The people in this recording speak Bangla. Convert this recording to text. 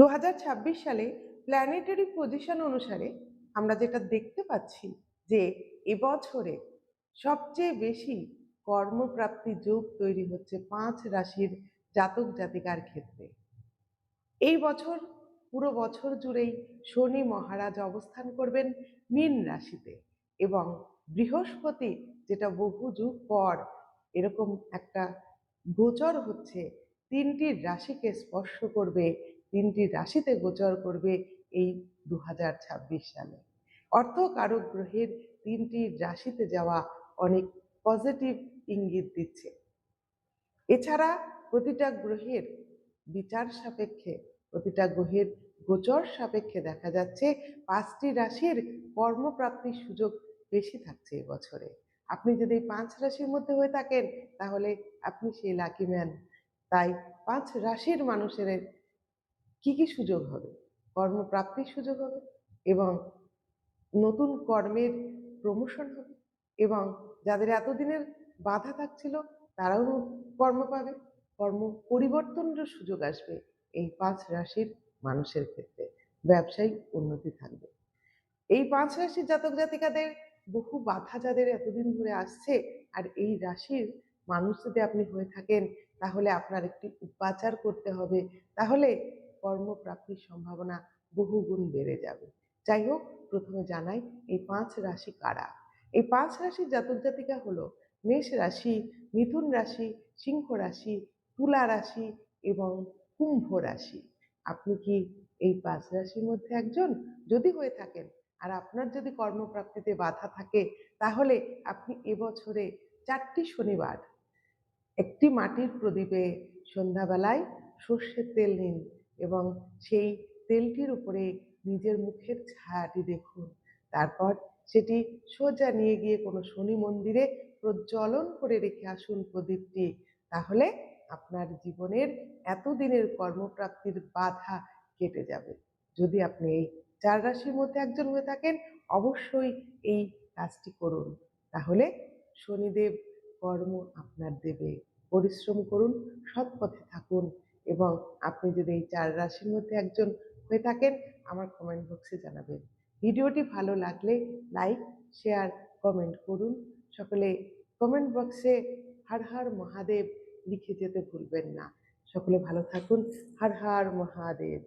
দু হাজার ছাব্বিশ সালে প্ল্যানেটারি পজিশন অনুসারে আমরা যেটা দেখতে পাচ্ছি যে এবছরে সবচেয়ে বেশি কর্মপ্রাপ্তি যোগ তৈরি হচ্ছে পাঁচ রাশির জাতক জাতিকার ক্ষেত্রে। এই বছর, পুরো বছর জুড়েই শনি মহারাজ অবস্থান করবেন মীন রাশিতে এবং বৃহস্পতি যেটা বহু যুগ পর এরকম একটা গোচর হচ্ছে তিনটি রাশিকে স্পর্শ করবে তিনটি রাশিতে গোচর করবে এই দু হাজার ছাব্বিশ সালে। অর্থ কারক গ্রহের তিনটি রাশিতে যাওয়া অনেক পজিটিভ ইঙ্গিত দিচ্ছে। এছাড়া প্রতিটা গ্রহের বিচার সাপেক্ষে, প্রতিটা গ্রহের গোচর সাপেক্ষে দেখা যাচ্ছে পাঁচটি রাশির কর্মপ্রাপ্তির সুযোগ বেশি থাকছে এবছরে। আপনি যদি পাঁচ রাশির মধ্যে হয়ে থাকেন, তাহলে আপনি সেই লাকি ম্যান তাই পাঁচ রাশির মানুষের কি কি সুযোগ হবে? কর্মপ্রাপ্তির সুযোগ হবে এবং নতুন কর্মের প্রমোশন হবে এবং যাদের এতদিনের বাধা থাকছিল তারাও কর্ম পাবে। কর্ম পরিবর্তনের সুযোগ আসবে এই পাঁচ রাশির মানুষের ক্ষেত্রে। ব্যবসায়িক উন্নতি থাকবে। এই পাঁচ রাশির জাতক জাতিকাদের বহু বাধা যাদের এতদিন ধরে আসছে আর এই রাশির মানুষ যদি আপনি হয়ে থাকেন তাহলে আপনার একটি উপাচার করতে হবে। তাহলে কর্মপ্রাপ্তির সম্ভাবনা বহুগুণ বেড়ে যাবে। যাই হোক, প্রথমে জানাই, এই পাঁচ রাশি কারা? এই পাঁচ রাশির জাতক জাতিকা হলো মেষ রাশি, মিথুন রাশি, সিংহ রাশি, তুলা রাশি এবং কুম্ভ রাশি। আপনি কি এই পাঁচ রাশির মধ্যে একজন? যদি হয়ে থাকেন আর আপনার যদি কর্মপ্রাপ্তিতে বাধা থাকে, তাহলে আপনি এবছরে চারটি শনিবার, একটি মাটির প্রদীপে সন্ধ্যাবেলায় সর্ষের তেল নিন। এবং সেই তেলটির উপরে নিজের মুখের ছায়াটি দেখুন। তারপর সেটি সোজা নিয়ে গিয়ে কোনো শনি মন্দিরে প্রজ্বলন করে রেখে আসুন প্রদীপটি। তাহলে আপনার জীবনের এতদিনের কর্মপ্রাপ্তির বাধা কেটে যাবে। যদি আপনি এই চার রাশির মধ্যে একজন হয়ে থাকেন, অবশ্যই এই কাজটি করুন। তাহলে শনিদেব কর্ম আপনার দেবে। পরিশ্রম করুন সৎ পথে থাকুন। এবং আপনি যদি এই চার রাশির মধ্যে একজন হয়ে থাকেন, আমার কমেন্ট বক্সে জানাবেন। ভিডিওটি ভালো লাগলে লাইক শেয়ার কমেন্ট করুন। সকলে কমেন্ট বক্সে হর হর মহাদেব লিখে যেতে ভুলবেন না। সকলে ভালো থাকুন। হর হর মহাদেব।